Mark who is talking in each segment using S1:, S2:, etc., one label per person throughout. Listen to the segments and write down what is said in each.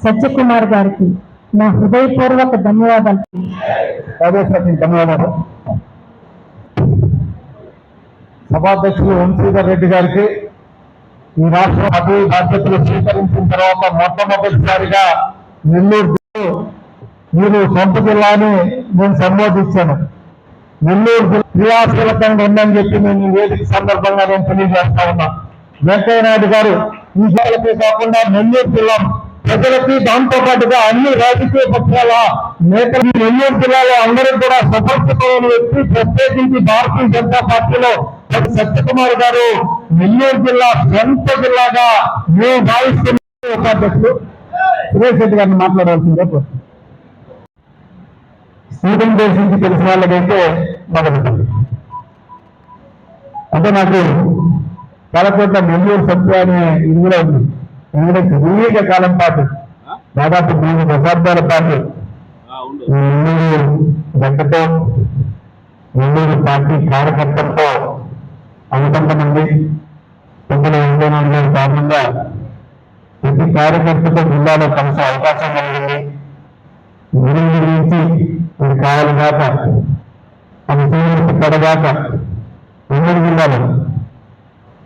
S1: సత్యకుమార్ గారికి నా హృదయపూర్వక ధన్యవాదాలు.
S2: ధన్యవాదాలు. సభాధ్యక్షులు వంశీధర్ రెడ్డి గారికి ఈ రాష్ట్ర అభివృద్ధి బాధ్యతలు స్వీకరించిన తర్వాత మొట్టమొదటిసారిగా నెల్లూరు మీరు సొంత జిల్లాని నేను సంబోధించాను. నెల్లూరు క్రియాశీలకంగా ఉందని చెప్పి నేను వేదిక సందర్భంగా నేను తెలియజేస్తా ఉన్నాను వెంకయ్యనాయుడు గారు ఈ కాకుండా నెల్లూరు జిల్లా ప్రజలకి దాంతో పాటుగా అన్ని రాజకీయ పక్షాల నేతలు నెల్లూరు జిల్లాలో అందరూ కూడా సుపరిచితమైన వ్యక్తి ప్రత్యేకించి భారతీయ జనతా పార్టీలో సత్యకుమార్ గారు నెల్లూరు జిల్లా సొంత జిల్లాగా మేము భావిస్తున్న ఉపాధ్యక్షులు సురేష్ రెడ్డి గారిని మాట్లాడాల్సిందే కోరుతున్నాను. స్టీఫెన్ నుంచి తెలిసిన వాళ్ళకైతే మొదలుతుంది అంటే నాకు చాలా చోట్ల నెల్లూరు సత్య అనే ఇది కూడా ఉంది. ఎందుకంటే సుదీర్ఘ కాలం పాటు దాదాపు మూడు దశాబ్దాల పాటు నెల్లూరు గడ్డతో నెల్లూరు పార్టీ కార్యకర్తలతో అనుకుంతమంది పెద్దల వెంకయ్యనాయుడు గారి కారణంగా ప్రతి కార్యకర్తతో జిల్లాలో కలిసే అవకాశం కలిగింది. గురించి గురించి ఇది కావాలి దాక అది చేయడానికి కడదాక ఉమ్మడి జిల్లాలో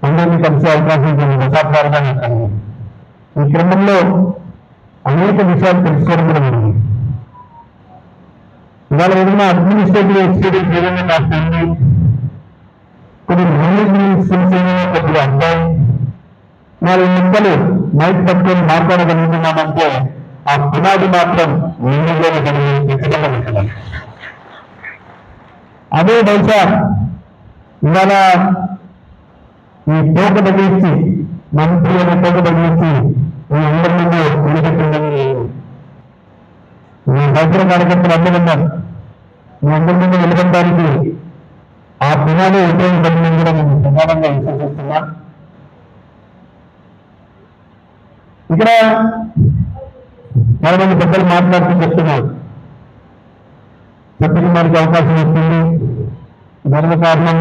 S2: అందరినీ కలిసే అవకాశం కొన్ని దశాబ్దాలుగా నాకు కలిగింది ఈ క్రమంలో అనేక విషయాలు తెలుసుకోవడం కూడా జరిగింది. ఇవాళ ఏదైనా అడ్మినిస్ట్రేటివ్ ఎక్స్పీరియన్స్ ఏదైనా నాకు ఉంది కొన్ని మేనేజ్మెంట్ స్కిల్స్ ఏమైనా కొద్దిగా అర్థం. నాలుగు ముక్కలు మైక్ పట్టుకొని మాట్లాడగలుగుతున్నామంటే ఆ పునాది మాత్రం నిండులోనే కలిగి ఖచ్చితంగా ఎత్తగలం అదే బహుశా ఇవాళ ఈ తోక తగిలించి మంత్రి అనే తోక తగిలించి మీ అందరి ముందు నిలబెట్టిందని మీ దగ్గర కార్యకర్తలు అందరూ ఉన్నారు. మీ అందరి ముందు నిలబెట్టడానికి ఆ పునాది ఉపయోగపడిందని కూడా నేను ప్రధానంగా విశ్వసిస్తున్నా. ఇక్కడ చాలా మంది పెద్దలు మాట్లాడుతూ చెప్తున్నారు సత్యకుమార్కి అవకాశం వచ్చింది గర్వ కారణం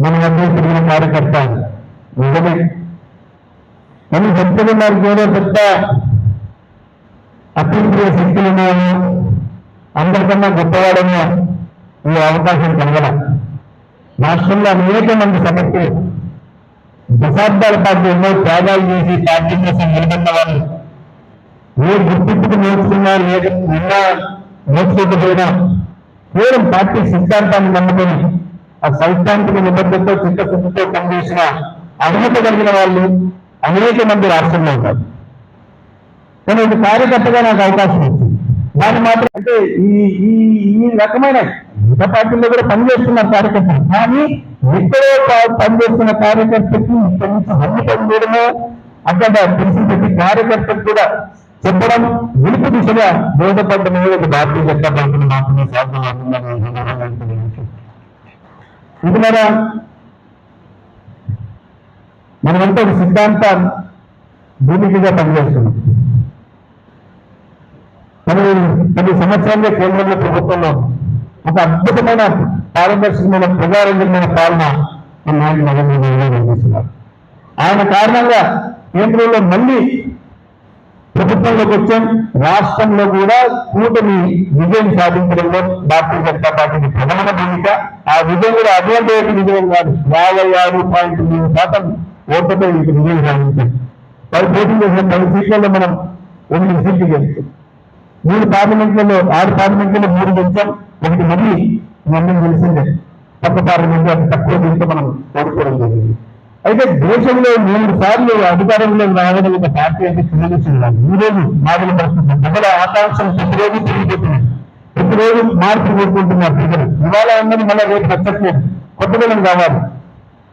S2: మన తిరిగిన కార్యకర్త. నిజమే. కానీ సత్యకుమార్కి ఏదో పెద్ద అత్యంత శక్తులు ఉన్నాయని అందరికన్నా గొప్పవాడని ఈ అవకాశం కలగల. రాష్ట్రంలో అనేక మంది సమస్యలు దశాబ్దాల పాటు ఎన్నో త్యాగాలు చేసి పార్టీ కోసం నిలబడిన వాళ్ళు. ఏ గుర్తింపుకు నేర్చుకున్నా లేక నిన్న నేర్చుకోకపోయినా కేవలం పార్టీ సిద్ధాంతాన్ని నమ్ముకొని ఆ సైద్ధాంతిక నిబద్ధతతో చిత్తశుద్ధితో పనిచేసిన అర్హత కలిగిన వాళ్ళు అనేక మంది రాష్ట్రంలో ఉన్నారు. నేను ఇది కార్యకర్తగా నాకు అవకాశం వచ్చింది దాన్ని మాత్రం అంటే ఈ ఈ ఈ రకమైన మిగతా పార్టీల్లో కూడా పనిచేస్తున్న కార్యకర్తలు. కానీ ఎక్కడో పనిచేస్తున్న కార్యకర్తకి ఇక్కడి నుంచి అన్ని పనిచేయడమే అక్కడ తెలిసి ప్రతి కార్యకర్తకు కూడా చెప్పడం విలుపు దిశగా బోధపడ్డమే ఒక భారతీయ జనతా పార్టీని మాత్రమే సాధ్యమవుతుందని ఇది మనమంతా ఒక సిద్ధాంతం భూమికిగా పనిచేస్తున్నాం. మనం పది సంవత్సరాలే కేంద్రంలో ప్రభుత్వంలో ఒక అద్భుతమైన పారదర్శకమైన ప్రజారంజకమైన పాలన మన నాయకులు నరేంద్ర మోడీ గారు అందిస్తున్నారు. ఆయన కారణంగా కేంద్రంలో మళ్ళీ ప్రభుత్వంలోకి వచ్చాం. రాష్ట్రంలో కూడా కూటమి విజయం సాధించడంలో భారతీయ జనతా పార్టీకి ప్రధాన భూమిక. ఆ విజయం కూడా అటువంటి విజయం కాదు. యాభై ఆరు పాయింట్ మూడు శాతం ఓట్లతో ఇంక విజయం సాధించాం. పది పోటీ చేసిన పది సీట్లలో మనం ఎనిమిది సీట్లు గెలుస్తాం మూడు పార్లమెంట్లలో ఆరు పార్లమెంట్లలో మూడు గెలిచాం. ఒకటి మళ్ళీ మమ్మల్ని తెలిసిందే పక్క పార్లమెంట్ అతి తక్కువ దీంతో మనం ఓడిపోవడం జరిగింది. అయితే దేశంలో మూడు సార్లు అధికారంలో ఒక పార్టీ అయితే తెలుగుదేశం ఈ రోజు మాదిరి పరిస్థితి. ప్రజల ఆకాంక్షలు ప్రతిరోజు పెరిగిపోతున్నాయి. ప్రతిరోజు మార్పు కోరుకుంటున్నారు ప్రజలు. ఇవాళ ఉన్నది మళ్ళీ రేపు నచ్చట్లేదు కొత్త బలం కావాలి.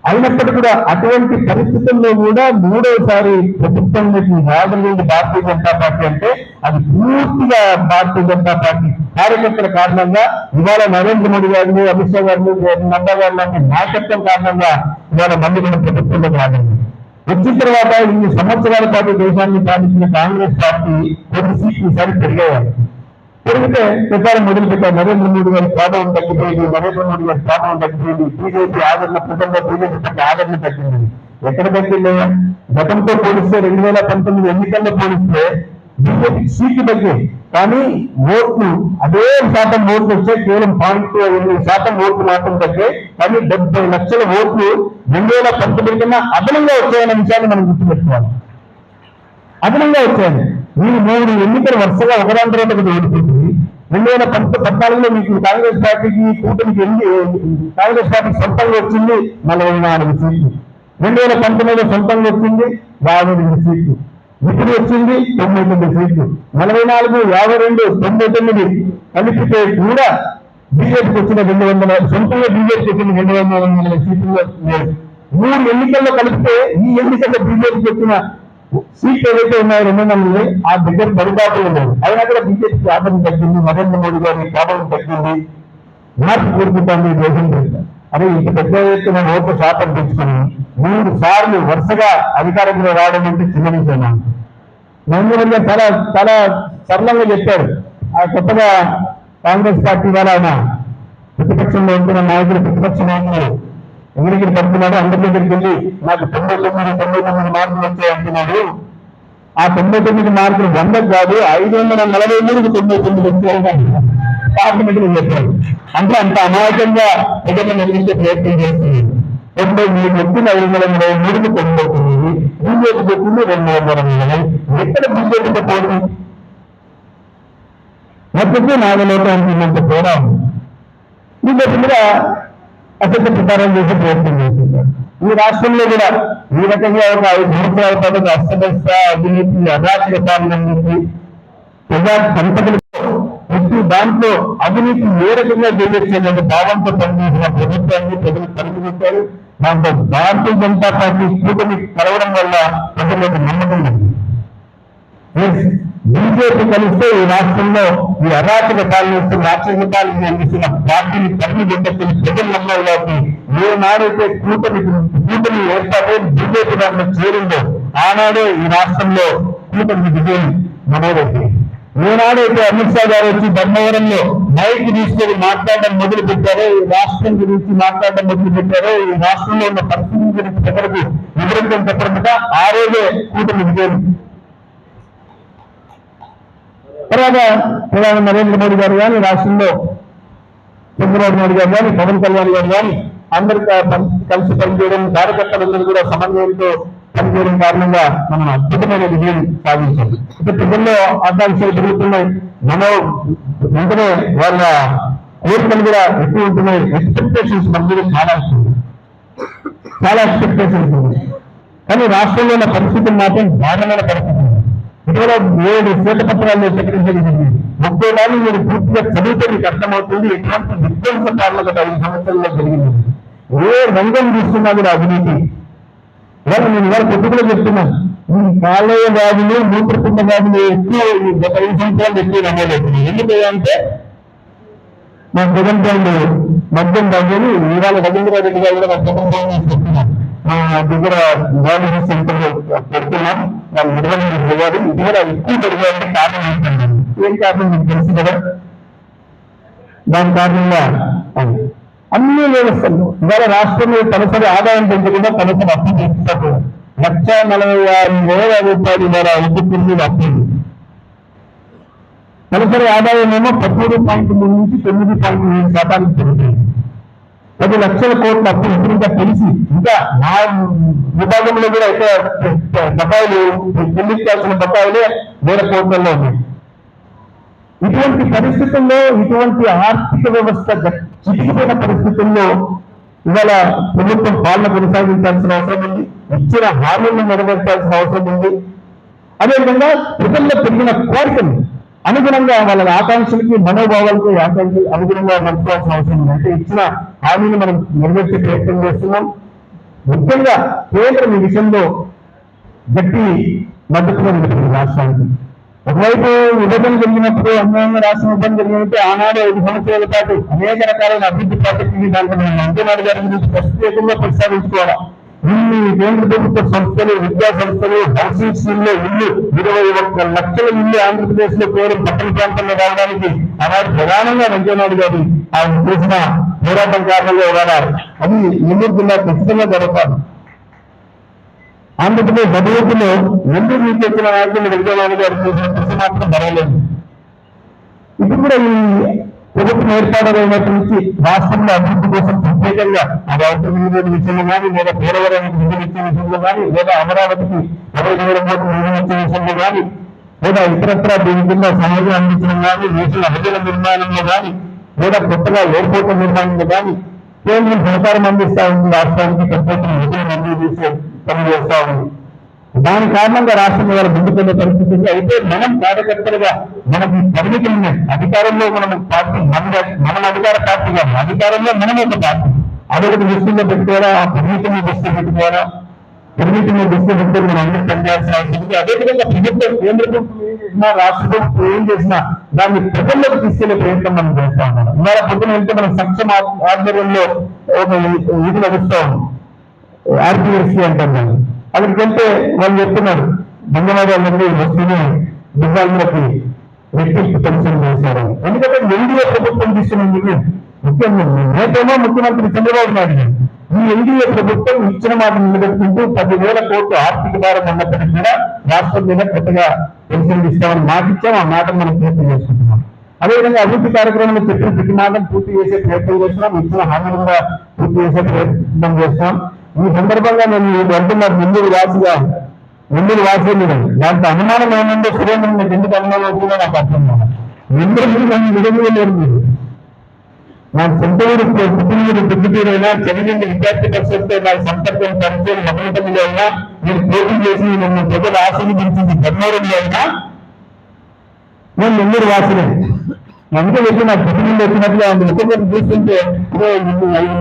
S2: అయినప్పటికీ కూడా అటువంటి పరిస్థితుల్లో కూడా మూడోసారి ప్రభుత్వం రాగలిగింది భారతీయ జనతా పార్టీ అంటే అది పూర్తిగా భారతీయ జనతా పార్టీ కార్యకర్తల కారణంగా ఇవాళ నరేంద్ర మోడీ గారిని అమిత్ షా గారిని నడ్డా గారి లాంటి నాయకత్వం కారణంగా ఇవాళ మళ్ళీ మన ప్రభుత్వంలోకి రాగలిగింది వచ్చిన తర్వాత ఇన్ని సంవత్సరాల పాటు దేశాన్ని పాలించిన కాంగ్రెస్ పార్టీ కొన్ని సీట్లు ఈసారి పెరిగేవారు పెరిగితే ప్రచారం మొదలుపెట్టారు. నరేంద్ర మోడీ గారి ప్రాబలం తగ్గిపోయింది నరేంద్ర మోడీ గారి ప్రాబలం తగ్గిపోయింది బీజేపీ ఆదరణ ప్రజల్లో బీజేపీ పట్ల ఆదరణ తగ్గింది. ఎక్కడ తగ్గింది? గతంతో పోలిస్తే రెండు వేల పంతొమ్మిది ఎన్నికల్లో పోలిస్తే బీజేపీ సీట్లు తగ్గాయి కానీ ఓట్లు అదే శాతం ఓట్లు వస్తే కేవలం పాయింట్ ఎనిమిది శాతం ఓట్లు మాత్రం తగ్గాయి కానీ డెబ్బై లక్షల ఓట్లు రెండు వేల పంతొమ్మిది కన్నా అదనంగా వచ్చాయనే విషయాన్ని మనం గుర్తుపెట్టుకోవాలి. అదనంగా వచ్చాయి మీరు మూడు ఎన్నికలు వరుసగా ఒకదాని తర్వాత ఒకటి ఓడిపోతుంది. రెండు వేల పంత పద్నాలుగులో మీకు కాంగ్రెస్ పార్టీకి కూటమికి ఎన్ని కాంగ్రెస్ పార్టీ సొంతంగా వచ్చింది? నలభై నాలుగు సీట్లు. రెండు వేల పంతొమ్మిదిలో సొంతంగా వచ్చింది? యాభై రెండు సీట్లు. ఇప్పుడు వచ్చింది తొంభై తొమ్మిది సీట్లు. నలభై నాలుగు యాభై రెండు తొంభై తొమ్మిది కలిపితే కూడా బీజేపీకి వచ్చిన రెండు వందల సొంతంగా బీజేపీకి వచ్చిన రెండు వందల వందల సీట్లు మూడు ఎన్నికల్లో కలిపితే ఈ ఎన్నికల్లో బీజేపీకి వచ్చిన సీట్లు ఏవైతే ఉన్నాయో రెండు వందల ఆ దగ్గర దరిదాపులు లేదు అయినా కూడా బీజేపీకి ఆదరణ తగ్గింది నరేంద్ర మోడీ గారి ప్రాబలం తగ్గింది. మార్పు కోరుకుంటాను ఈ దేశం అరే ఇంత పెద్ద ఎత్తున ఓట్లు శాతం తెచ్చుకుని మూడు సార్లు వరుసగా అధికారంలో రావడం అంటే చిన్నవిషయమా? నరేంద్ర గారు చాలా చాలా సరళంగా చెప్పారు. ఆ కొత్తగా కాంగ్రెస్ పార్టీ వాళ్ళ ఆయన ప్రతిపక్షంలో ఉంటున్న నాయకులు ప్రతిపక్ష నాయకులు ఎగిరికి పడుతున్నాడు అందరి దగ్గరికి వెళ్ళి నాకు తొంభై తొమ్మిది తొంభై తొమ్మిది మార్కులు వచ్చాయి అంటున్నాడు. ఆ తొంభై తొమ్మిది మార్కులు వందకు కాదు ఐదు వందల నలభై మూడుకి తొంభై తొమ్మిది వచ్చాయని పార్లమెంట్ చెప్పారు అంటే అంత అమాయకంగా ప్రజలను నిర్మించే ప్రయత్నం చేస్తుంది. తొంభై మూడు వచ్చింది ఐదు వందల నలభై మూడుకి తొంభై తొమ్మిది బీజేపీ చెప్పింది రెండు వందల నలభై. ఎక్కడ బీజేపీతో పోటీ? మొత్తం నాలుగు లోటు అంటున్నంత కూడా బీజేపీ మీద అసలు ప్రచారం చేసే ప్రయత్నం చేస్తున్నారు ఈ రాష్ట్రంలో కూడా ఈ రకంగా ఒక ఐదు సంవత్సరాల పాటు అస్తవ్యస్త అవినీతి అరాచక ప్రజా సంపదలతో ప్రతి దాంట్లో అవినీతి ఏ రకంగా చేయొచ్చేటువంటి భావంతో పనిచేసిన ప్రభుత్వాన్ని ప్రజలు పరిగణించారు దాంతో భారతీయ జనతా పార్టీ కూటమి కలవడం వల్ల ప్రజలకు నమ్మకం కలిగింది. బీజేపీ కలిస్తే ఈ రాష్ట్రంలో ఈ అరాచక పాలన రాక్షస పాలన అందిస్తున్న పార్టీని తల్లి బిడ్డకుని ప్రజల నమ్మకంలోకి ఏనాడైతే కూటమి కూటమి ఏర్పాటై బీజేపీ దాంట్లో చేరిందో ఆనాడే ఈ రాష్ట్రంలో కూటమి విజయం నమోదైంది ఏనాడైతే అమిత్ షా గారు వచ్చి ధర్మవరంలో మైక్ తీసుకొని మాట్లాడడం మొదలు పెట్టారో ఈ రాష్ట్రం గురించి మాట్లాడడం మొదలు పెట్టారో ఈ రాష్ట్రంలో ఉన్న పరిస్థితి గురించి ప్రజలకు వివరించడం చెప్పడం ఆ రోజే కూటమి విజయం తర్వాత ప్రధాని నరేంద్ర మోడీ గారు కానీ రాష్ట్రంలో చంద్రబాబు నాయుడు గారు కానీ పవన్ కళ్యాణ్ గారు కానీ అందరు కలిసి పనిచేయడం కార్యకర్తలందరూ కూడా సమన్వయంతో పనిచేయడం కారణంగా మనం అద్భుతమైన విజయం సాధించాం. ఇక ప్రజల్లో ఆకాంక్షలు పెరుగుతున్నాయి. మనం వెంటనే వాళ్ళ కోరికలు కూడా ఎక్కువ ఉంటున్నాయి. ఎక్స్పెక్టేషన్స్ మన మీద చాలా వస్తుంది చాలా ఎక్స్పెక్టేషన్స్ ఉంది కానీ రాష్ట్రంలో ఉన్న పరిస్థితులు మాత్రం దారుణమైన పరిస్థితి కేవలం ఏడు ఏడు పత్రాల్లో ప్రకటించడం ముప్పై నాలుగు మీరు పూర్తిగా చదివితే మీకు అర్థమవుతుంది ఎటువంటి విధ్వంస గత ఐదు సంవత్సరాల్లో జరిగింది ఏ రంగం తీసుకున్నా కూడా అవినీతి. ఇవాళ నేను ఇవాళ పొద్దుగా చెప్తున్నాను ఈ కాలేయ వ్యాధులు మూత్రపిండ వ్యాధులు ఎక్కువ గత ఐదు సంవత్సరాలు ఎక్కువ నమోదవుతుంది ఎందుకంటే మా జగన్ బ్యాండ్ మద్యం దగ్గర ఇవాళ రవీంద్ర రెడ్డి గారు కూడా మా జగన్ బ్యాండ్ చెప్తున్నారు. మా దగ్గర గోల్డ్ సెంటర్ పెడుతున్నాం. వాళ్ళు నిర్వహణ పెరగాలి ఇది కూడా ఎక్కువ పెరగాలంటే కారణం ఏంటంటే ఏం కారణం మీకు తెలుసు కదా? దాని కారణంగా అన్ని వ్యవస్థలు ఇవాళ రాష్ట్రంలో తలసరి ఆదాయం పెంచకుండా తలసరి అప్పు చేస్తారు లక్ష నలభై ఆరు వేల రూపాయలు ఇవాళ ఐదు మీద అప్పు ఉంది. తలసరి ఆదాయం ఏమో పదమూడు పాయింట్ మూడు నుంచి తొమ్మిది పాయింట్ మూడు శాతానికి పెరుగుతుంది. పది లక్షల కోట్ల అప్పు ఇంకా తెలిసి ఇంకా నా విభాగంలో కూడా అయితే బకాయిలు చెల్లించాల్సిన బకాయిలే వేల కోట్లలో ఉన్నాయి. ఇటువంటి పరిస్థితుల్లో ఇటువంటి ఆర్థిక వ్యవస్థ గ- చితికిపోయిన పరిస్థితుల్లో ఇవాళ ప్రభుత్వం పాలన కొనసాగించాల్సిన అవసరం ఉంది. ఇచ్చిన హామీలను నెరవేర్చాల్సిన అవసరం ఉంది. అదేవిధంగా ప్రజల్లో పెరిగిన కోరికలు అనుగుణంగా వాళ్ళ ఆకాంక్షలకి మనోభావాలకి ఆకాంక్షలు అనుగుణంగా నడుచుకోవాల్సిన అవసరం ఉంది. అంటే ఇచ్చిన హామీని మనం నెరవేర్చే ప్రయత్నం చేస్తున్నాం. ముఖ్యంగా కేంద్రం ఈ విషయంలో గట్టి మద్దతుగా నిలుపుతుంది రాష్ట్రానికి. ఒకవైపు విభజన జరిగినప్పుడు అన్యాయంగా రాష్ట్రం విభజన జరిగినట్టు ఆనాడు ఐదు సంవత్సరాల పాటు అనేక రకాలైన అభివృద్ధి ప్రాజెక్టులు దాంట్లో మనం అంజనాడు గారి గురించి ప్రత్యేకంగా ప్రస్తావించుకోవాలి? ఇన్ని కేంద్ర ప్రభుత్వ సంస్థలు విద్యా సంస్థలు హౌసింగ్ స్కీమ్ ఇల్లు ఇరవై ఒక్క లక్షల ఇల్లు ఆంధ్రప్రదేశ్లో కేవలం పట్టణ ప్రాంతంలో రావడానికి ఆనాడు ప్రధానంగా వెంకయ్యనాయుడు గారు ఆయన చేసిన పోరాటం కారణంగా ఇవాళ అది నెల్లూరు జిల్లా ఖచ్చితంగా జరగాలి ఆంధ్రప్రదేశ్ అభివృద్ధిలో ఎందుకు మీకు వచ్చిన నాయకులు వెంకయ్యనాయుడు గారు చేసిన కృషి మాత్రం జరగలేదు ఇప్పుడు కూడా ఈ ప్రభుత్వం ఏర్పాటైనటువంటి నుంచి రాష్ట్రంలో అభివృద్ధి కోసం ప్రత్యేకంగా అది అవసరం నిధుల విషయంలో కానీ లేదా పోలవరానికి నిధులు ఇచ్చే విషయంలో కానీ లేదా అమరావతికి ఇరవై మూడు కోట్ల నిధులు ఇచ్చే విషయంలో కానీ లేదా ఇతరత్ర దీని కింద సహాయం అందించడం కానీ నేషనల్ హైవేల నిర్మాణంలో కానీ లేదా కొత్తగా ఎయిర్పోర్ట్ నిర్మాణంలో కానీ కేంద్రం సహకారం అందిస్తా ఉంది. రాష్ట్రానికి పెద్ద ఎత్తున నిధులు మంజూరు చేసే పని చేస్తా ఉంది. దాని కారణంగా రాష్ట్రం ఇవాళ ముందుకున్న పరిస్థితి అయితే మనం కార్యకర్తలుగా మనకి పరిమితులు ఉన్నాయి అధికారంలో మనం పార్టీ మన మన అధికార పార్టీగా అధికారంలో మనం ఒక పార్టీ. అదొకటి దృష్టిలో పెట్టుకోవడం ఆ పరిమితిని దృష్టి పెట్టుకోవడం పరిమితిని దృష్టి పెట్టుకొని మనం అందరూ పనిచేయాల్సిన అవసరం ఉంది. అదేవిధంగా ప్రభుత్వం కేంద్ర ప్రభుత్వం రాష్ట్ర ప్రభుత్వం ఏం చేసినా దాన్ని ప్రజల్లోకి తీసుకెళ్ళే ప్రయత్నం మనం చేస్తా ఉన్నాం. ఇవాళ పొద్దున వెళ్తే మనం సంక్షేమ ఆధ్వర్యంలో ఒక ఇది నడుస్తా ఉన్నాం. ఆర్టీఎస్సీ అంటాం దాన్ని. అక్కడికి వెళ్తే వాళ్ళు చెప్తున్నారు బంగాళాల నుండి వస్తూనే దివ్యాంగులకి రెట్టింపు పెన్షన్ చేశారు. ఎందుకంటే ఎన్డీఏ ప్రభుత్వం తీసుకున్న ముఖ్యంగా నేతేమో ముఖ్యమంత్రి చంద్రబాబు నాయుడు గారు. ఈ ఎన్డీఏ ప్రభుత్వం ఇచ్చిన మాట నిలబెట్టుకుంటూ పదివేల కోట్లు ఆర్థిక భారం ఉన్నప్పటికీ కూడా రాష్ట్రం మీద కొత్తగా పెన్షన్ ఇస్తామని మాట ఇచ్చాం. ఆ మాట మనం పూర్తి చేసుకుంటున్నాం. అదేవిధంగా అభివృద్ధి కార్యక్రమంలో చెప్పిన ప్రతి మాటం పూర్తి చేసే ప్రయత్నం చేస్తున్నాం. ఇచ్చిన హామీలు కూడా పూర్తి చేసే ప్రయత్నం చేస్తున్నాం. ఈ సందర్భంగా నేను ఇది అంటున్నారు ముందు రాసిగా ముందు వాసి దాంట్లో అనుమానం ఏముందో సురేంద్ర మీకు ఎందుకు అనుమానం వచ్చిందో నాకు అర్థం కాదు. ఎందుకు నన్ను విధంగా లేరు నా సొంత ఊరు పుట్టినూరు పుట్టినూరైనా చదివింది విద్యార్థి పరిషత్తో నా సంపర్కం పరిచయం మొదలటంలో అయినా మీరు పోటీ చేసి నన్ను ప్రజలు ఆశీర్వదించింది ధర్మవరంలో అయినా నేను నెల్లూరు వాసిని అందుకే వచ్చి నాకు పుట్టినూరు వచ్చినట్టుగా ఉంది. ఒక్కొక్కరు చూస్తుంటే ఇదే ఇది ఐదు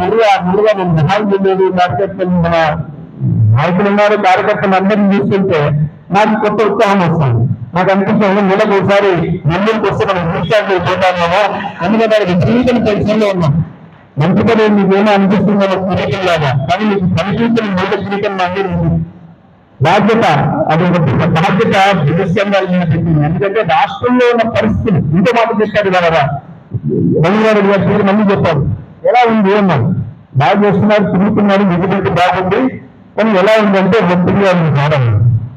S2: మూడుగా నేను సహాయం చేయలేదు కార్యకర్తలు మన నాయకులు ఉన్నారు కార్యకర్తలు అందరినీ చూస్తుంటే నాకు కొత్త ఉత్సాహం వస్తుంది. నాకు అనిపిస్తుంది నెలకు ఒకసారి నెల్లూరుకి వస్తే మనం రీఛార్జ్ అయిపోతామేమో ఎందుకంటే అది జీవితం టెన్షన్లో ఉన్నాం. మంచి పని మీకేమో అనిపిస్తుందో కిరీటం కానీ మీకు కనిపించిన మూల కిరీటం నా దగ్గర బాధ్యత అది ఒక బాధ్యత దృశ్యంగా చెప్పింది. ఎందుకంటే రాష్ట్రంలో ఉన్న పరిస్థితులు ఇంకో మాట చెప్పాడు కదా రవిగారు గారు పేరు మళ్ళీ చెప్పారు. ఎలా ఉంది అన్నారు. బాగా చేస్తున్నారు తిరుగుతున్నారు విజిబిలిటీ బాగుంది కానీ ఎలా ఉందంటే ఒత్తిడిగా ఉంది చాలా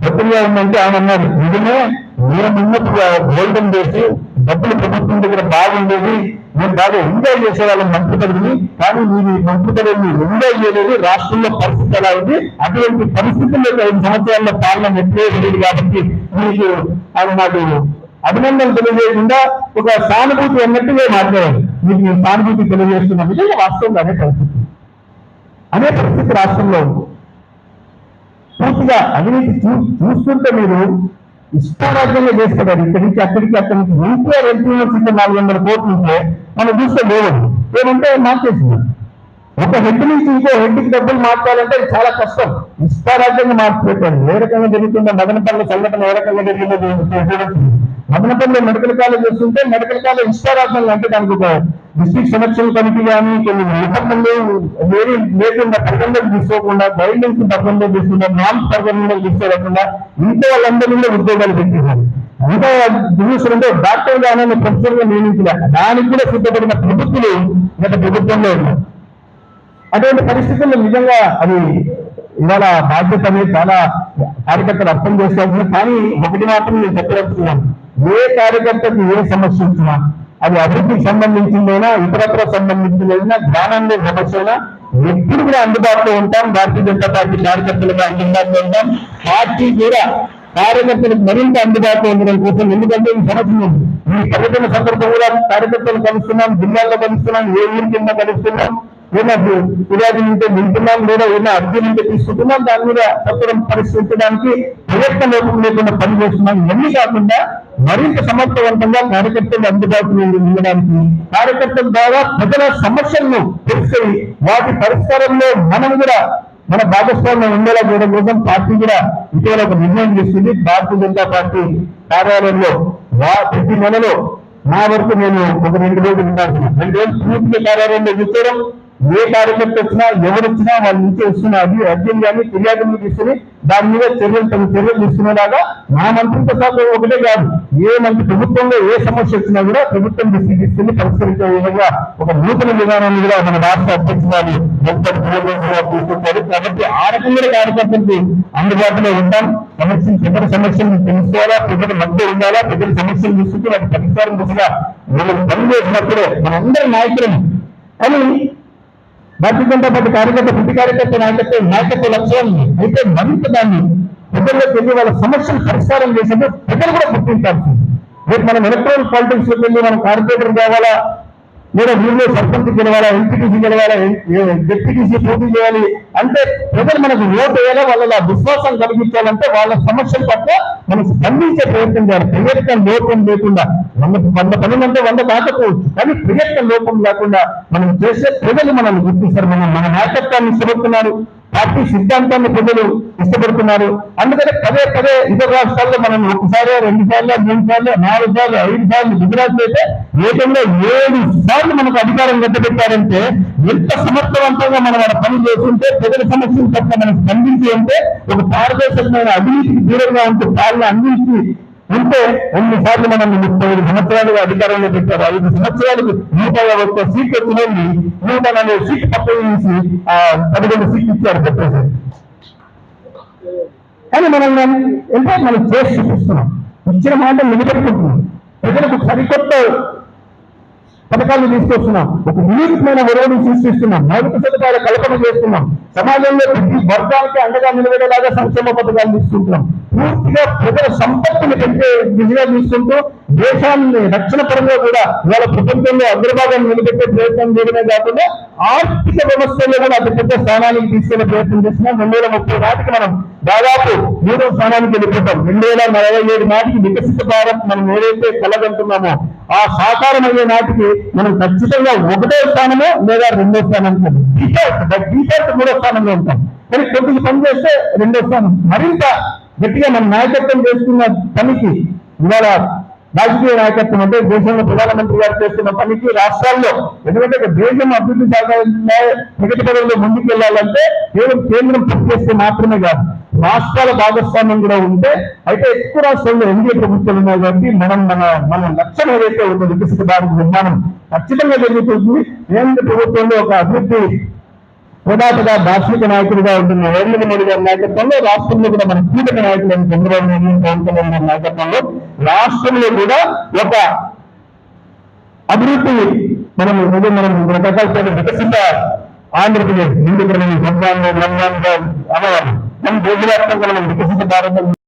S2: ఒత్తిడిగా ఉందంటే ఆమె అన్నారు నిజమే నేను ఉన్నప్పుడు గోల్డెన్ చేసి డబ్బులు ప్రభుత్వం దగ్గర బాగుండేది మేము బాగా ఎంజాయ్ చేసేవాళ్ళం మంత్రి పదవిని కానీ మీరు మంత్రి పదవిని ఎంజాయ్ చేయలేదు. రాష్ట్రంలో పరిస్థితి ఎలా ఉంది? అటువంటి పరిస్థితుల్లో ఐదు సంవత్సరాల్లో పాలన ఎప్పుడే కాబట్టి మీకు అది నాకు అభినందనలు తెలియజేయకుండా ఒక సానుభూతి అన్నట్టుగా మాట్లాడారు. మీకు ఈ సానుభూతి తెలియజేస్తున్న విధంగా వాస్తవంగా అనే పరిస్థితి అదే పరిస్థితి రాష్ట్రంలో ఉంది పూర్తిగా అవినీతి చూ- చూస్తుంటే మీరు ఇష్టారాజ్యంగా చేస్తారు ఇక్కడి నుంచి అక్కడికి అక్కడి నుంచి ఎన్టీఆర్ ఎంపీ నాలుగు వందల కోట్లు ఉంటే మనం చూస్తే లేవండి ఏమంటే మార్చేసింది ఒక హెడ్ నుంచి ఇంకో హెడ్కి డబ్బులు మార్చాలంటే అది చాలా కష్టం. ఇష్టారాజ్యంగా మార్చిపెట్టారు ఏ రకంగా జరుగుతుందో మదనపల్లి సంఘటన ఏ రకంగా జరిగిందో మదన మదనపల్లి మెడికల్ కాలేజ్ వస్తుంటే మెడికల్ కాలేజ్ ఇష్టారాజ్యంగా అంటే దానికి ఒక డిస్ట్రిక్ట్ సెలక్షన్ కమిటీ కానీ కొన్ని నిబంధనలు వేరే లేకుండా పరిగణలోకి తీసుకోకుండా గైడ్లైన్స్ పరిగణలోకి తీసుకుండా నామ్స్ పరిగణలోకి తీసుకోకుండా ఇంట్లో వాళ్ళందరూ కూడా ఉద్యోగాలు పెట్టేశారు ఇంకా చూస్తుంటే డాక్టర్ గానే ప్రొఫెసర్గా నియమించిన దానికి కూడా సిద్ధపడిన ప్రభుత్వాలు గత ప్రభుత్వంలో ఉన్నాయి. అటువంటి పరిస్థితుల్లో నిజంగా అది ఇవాళ బాధ్యత అనేది చాలా కార్యకర్తలు అర్థం చేసుకోవాల్సింది. కానీ ఒకటి మాత్రం నేను చెప్పదలుచుకున్నాను. ఏ కార్యకర్తకు ఏ సమస్య వచ్చినా అది అభివృద్ధికి సంబంధించిందైనా ఇతరత్ర సంబంధించిందైనా జ్ఞానంలో సమస్య ఎప్పుడు కూడా అందుబాటులో ఉంటాం. భారతీయ జనతా పార్టీ కార్యకర్తలుగా అందుబాటులో ఉంటాం. పార్టీ కూడా కార్యకర్తలకు మరింత అందుబాటులో ఉండడం కోసం ఎందుకంటే ఈ సమస్య ఉంది. ఈ పర్యటన సందర్భం కూడా కార్యకర్తలు కలుస్తున్నాం జిల్లాల్లో కలుస్తున్నాం ఏ ఊరి కింద కలుస్తున్నాం ఏమైనా ఫిర్యాదు ఉంటే వింటున్నాం లేదా ఏమైనా అర్జీ ఉంటే తీసుకుంటున్నాం దాని మీద సత్వరం పరిశీలించడానికి ప్రయత్న లోపం లేకుండా పనిచేస్తున్నాం. ఇవన్నీ కాకుండా మరింత సమర్థవంతంగా కార్యకర్తలు అందుబాటులో ఉండడానికి కార్యకర్తల ద్వారా ప్రజల సమస్యలను తెలుసుకొని వాటి పరిష్కారంలో మనం కూడా మన భాగస్వామ్యం ఉండేలా చేయడం కోసం పార్టీ కూడా ఇటీవల ఒక నిర్ణయం చేసింది. భారతీయ జనతా పార్టీ కార్యాలయంలో ప్రతి నెలలో నా వరకు నేను ఒక రెండు రోజులు ఉండాల్సిన రెండు రోజులు పూర్తిగా కార్యాలయంలో కూర్చోవడం ఏ కార్యకర్త వచ్చినా ఎవరు వచ్చినా వాళ్ళ నుంచి వస్తున్న అది అర్జెంట్ కానీ ఫిర్యాదులు తీసుకుని దాని మీద చర్యలు తమ చర్యలు తీసుకునేలాగా మా మంత్రిత్వ శాఖ ఒకటే కాదు ఏ మంత్రి ప్రభుత్వంలో ఏ సమస్య వచ్చినా కూడా ప్రభుత్వం దృష్టికి తీసుకుని పరిష్కరించే విధంగా ఒక నూతన విధానాన్ని కూడా మన రాష్ట్ర అధ్యక్షురాలు తీసుకుంటారు కాబట్టి ఆ రకంగా కార్యకర్తలకి అందుబాటులో ఉంటాం. సమస్యలు ప్రజల సమస్యలను తెలుసుకోవాలా ప్రజల మధ్య ఉండాలా ప్రజల సమస్యలు తీసుకుని వాటి పరిష్కారం దిశగా వీళ్ళకి పనిచేసినప్పుడే మనందరి నాయకులను కానీ భారతీయ జనతా కార్యకర్త ప్రతి కార్యకర్త నాయకత్వ నాయకత్వ లక్ష్యం అయితే మరింత దాన్ని ప్రజల్లోకి వెళ్ళి వాళ్ళ సమస్యలు పరిష్కారం చేసేందుకు ప్రజలు కూడా గుర్తించాల్సింది. రేపు మనం ఎలక్ట్రానిక్ పాలిటిక్స్లోకి వెళ్ళి మనం కార్పొరేటర్ కావాలా? లేదా ఊళ్ళో సర్పంచ్ గెలవాలా? ఎంపీటీసీ గెలవాలా? డిప్యూటీసీ పోటీ చేయాలి? అంటే ప్రజలు మనకు ఓటు వేయాలా? వాళ్ళ విశ్వాసం కలిగించాలంటే వాళ్ళ సమస్యల పట్ల మనం స్పందించే ప్రయత్నం చేయాలి. ప్రజలకు లోపం లేకుండా వంద వంద పనులు అంటే వంద కాకపోవచ్చు కానీ ప్రయత్న లోపం లేకుండా మనం చేసే ప్రజలు మనల్ని గుర్తిస్తారు. మనం మన నాయకత్వాన్ని ఇష్టపడుతున్నారు. పార్టీ సిద్ధాంతాన్ని ప్రజలు ఇష్టపడుతున్నారు. అందుకని పదే పదే ఇతర రాష్ట్రాల్లో మనం ఒకసారి రెండు సార్లు మూడు సార్లు నాలుగు సార్లు ఐదు సార్లు గుజరాత్ అయితే ఏకంగా ఏడు సార్లు మనకు అధికారం కట్టబెట్టారంటే ఎంత సమర్థవంతంగా మనం మన పని చేస్తుంటే ప్రజల సమస్యలు తప్ప మనం స్పందించి అంటే ఒక పారదర్శకమైన అవినీతికి దూరంగా ఉంటే పాలన అందించి ఉంటే ఎన్ని సార్లు మనం ముప్పై ఐదు సంవత్సరాలుగా అధికారంలో పెట్టారు. ఐదు సంవత్సరాలకు నూట ఒక్క సీట్ వచ్చినవి నూట నలభై సీట్ పక్కన నుంచి ఆ పదిహేను సీట్లు ఇచ్చారు చెప్పేసి. కానీ మనం అంటే మనం చేసి చూపిస్తున్నాం. ఇచ్చిన మాట నిలబెట్టుకుంటున్నాం. ప్రజలకు సరికొత్త పథకాలు తీసుకొస్తున్నాం. ఒక వినూత్నమైన ఒరవడి సృష్టిస్తున్నాం. మౌలిక సదుపాయాల కల్పన చేస్తున్నాం. సమాజంలో ప్రతి వర్గానికి అండగా నిలబడేలాగా సంక్షేమ పథకాలు తీసుకుంటున్నాం. పూర్తిగా ప్రజల సంపత్తిని పెంచే దిశగా తీసుకుంటూ దేశాన్ని రక్షణ పరంగా కూడా ఇవాళ ప్రపంచంలో అగ్రభాగాన్ని నిలబెట్టే ప్రయత్నం చేయడమే కాకుండా ఆర్థిక వ్యవస్థలో కూడా అతిపెద్ద స్థానానికి తీసుకెళ్ళే ప్రయత్నం చేస్తున్నాం. రెండు వేల ముప్పై నాటికి మనం దాదాపు మూడో స్థానానికి వెళ్ళిపోతాం. రెండు వేల నలభై ఏడు నాటికి వికసిత భారత్ మనం ఏదైతే కలగంటున్నామో ఆ సాకారం అయ్యే నాటికి మనం ఖచ్చితంగా ఒకటో స్థానమో లేదా రెండో స్థానంలో డిఫాల్ట్ డిఫాల్ట్ మూడో స్థానంలో ఉంటాం. కానీ కొద్దిగా పని చేస్తే రెండో స్థానం. మరింత గట్టిగా మన నాయకత్వం చేస్తున్న పనికి ఇవాళ రాజకీయ నాయకత్వం అంటే దేశంలో ప్రధానమంత్రి గారు చేస్తున్న పనికి రాష్ట్రాల్లో ఎందుకంటే దేశం అభివృద్ధి సాగాలంటే ప్రగతి పదవిలో ముందుకు వెళ్ళాలంటే కేవలం కేంద్రం పనిచేస్తే మాత్రమే కాదు. రాష్ట్రాల భాగస్వామ్యం కూడా ఉంటే అయితే ఎక్కువ రాష్ట్రాల్లో ఎన్డీఏ ప్రభుత్వాలు ఉన్నాయి కాబట్టి మనం మన మన లక్ష్యం ఏదైతే ఉందో వికసిత భారత నిర్మాణం ఖచ్చితంగా జరుగుతుంది. కేంద్ర ప్రభుత్వంలో ఒక అభివృద్ధి ప్రధాతగా దార్శనిక నాయకుడిగా ఉంటున్న నరేంద్ర మోడీ గారి నాయకత్వంలో రాష్ట్రంలో కూడా మన కీలక నాయకులైన చంద్రబాబు నాయుడు పవన్ కళ్యాణ్ గారి నాయకత్వంలో రాష్ట్రంలో కూడా ఒక అభివృద్ధి మనం ఏదో మనం రకరకాల వికసిత ఆంధ్రప్రదేశ్ హిందూ సంస్థానం అన్నవారు మన దేశవ్యాప్తంగా మనం వికసిత భారతం